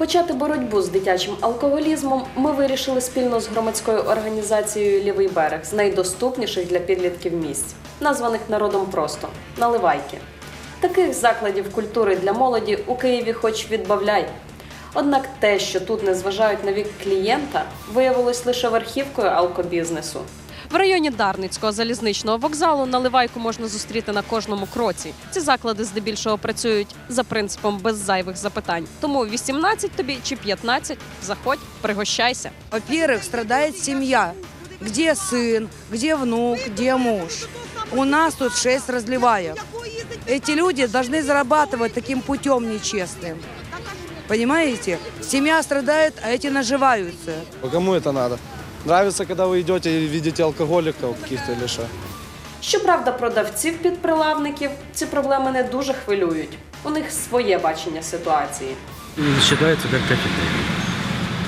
Почати боротьбу з дитячим алкоголізмом ми вирішили спільно з громадською організацією Лівий берег з найдоступніших для підлітків місць, названих народом просто наливайки. Таких закладів культури для молоді у Києві хоч відбавляй. Однак те, що тут не зважають на вік клієнта, виявилось лише верхівкою алкобізнесу. В районі Дарницького залізничного вокзалу наливайку можна зустріти на кожному кроці. Ці заклади здебільшого працюють за принципом без зайвих запитань. Тому 18 тобі чи 15 – заходь, пригощайся. Во-первых, страдает семья. Где сын, где внук, где муж? У нас тут шесть разливаев. Эти люди должны зарабатывать таким путем нечестным. Понимаете? Семья страдает, а эти наживаются. А Кому это надо? Нравится, когда вы идете и видите алкоголиков каких-то или что? Щоправда, продавців підприлавників ці проблеми не дуже хвилюють. У них своє бачення ситуації. И считается как капитал.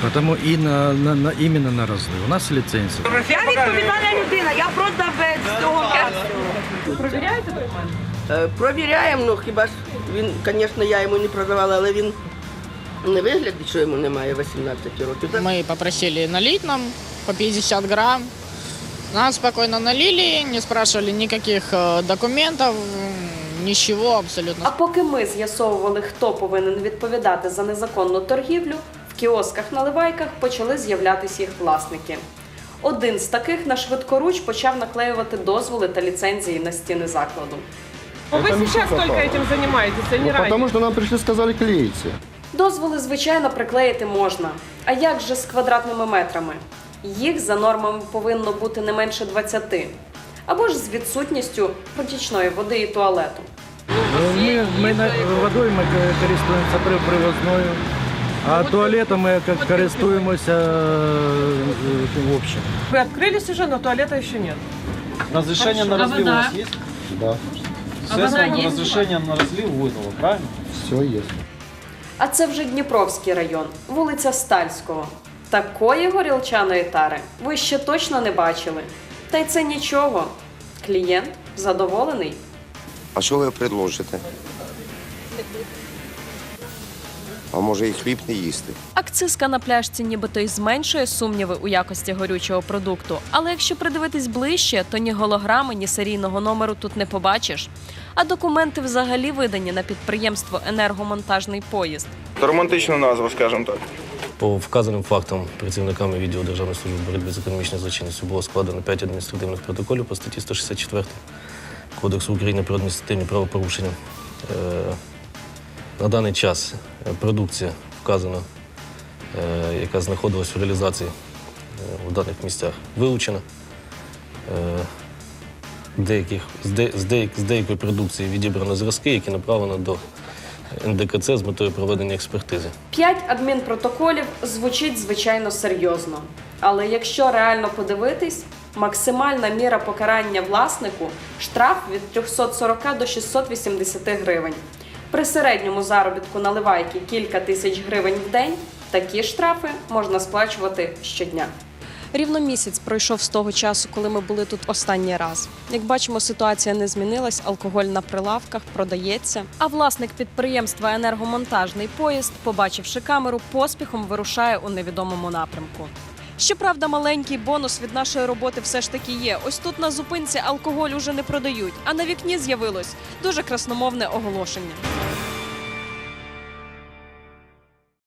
Потому и на, на, на, именно на разлив. У нас лицензия. Я відповідальна людина, я продавець цього? Е, Провіряємо, ну хіба ж він, звісно, я йому не продавала, але він не виглядить, що йому немає 18 років. Так? Мы попросили налить нам по 50 грамм. Нам спокойно налили, не спрашивали никаких э, документов, м, ничего абсолютно. А поки ми з'ясовували, хто повинен відповідати за незаконну торгівлю, в кіосках наливайках почали з'являтися їх власники. Один з таких на швидкоруч почав наклеювати дозволи та ліцензії на стіни закладу. Вы сейчас только этим занимаетесь, а не Ну, ранее. потому что нам пришли, сказали, клеите. Дозволи, звичайно, приклеїти можна. А як же з квадратними метрами? Їх за нормами повинно бути не менше 20. Або ж з відсутністю протічної води і туалету. Мы, мы на, водой мы ко- користуемся при, привозною, а туалетом мы ко- користуємося э, в общем. Вы открылись уже, но туалета еще нет. Разрешение на разлив у вас есть? Да, Естественно, разрешение на разлив выдало, правильно? все есть. А це вже Дніпровський район, вулиця Стальського. Такої горілчаної тари ви ще точно не бачили. Та й це нічого. Клієнт задоволений. А що ви предложите? А може і хліб не їсти? Акцизка на пляшці нібито й зменшує сумніви у якості горючого продукту. Але якщо придивитись ближче, то ні голограми, ні серійного номеру тут не побачиш. А документи взагалі видані на підприємство енергомонтажний поїзд. Романтична назва, скажімо так. По вказаним фактам працівниками відділу Державної служби боротьби з економічною злочинністю було складено 5 адміністративних протоколів по статті 164 Кодексу України про адміністративні правопорушення. На даний час продукція вказана, е, яка знаходилась в реалізації е, в даних місцях, вилучена. Е, Деяких, з, де, з деякої продукції відібрано зразки, які направлено до НДКЦ з метою проведення експертизи. П'ять адмінпротоколів звучить звичайно серйозно. Але якщо реально подивитись, максимальна міра покарання власнику штраф від 340 до 680 гривень. При середньому заробітку наливайки кілька тисяч гривень в день такі штрафи можна сплачувати щодня. Рівно місяць пройшов з того часу, коли ми були тут останній раз. Як бачимо, ситуація не змінилась, алкоголь на прилавках продається. А власник підприємства енергомонтажний поїзд, побачивши камеру, поспіхом вирушає у невідомому напрямку. Щоправда, маленький бонус від нашої роботи все ж таки є. Ось тут на зупинці алкоголь уже не продають, а на вікні з'явилось дуже красномовне оголошення.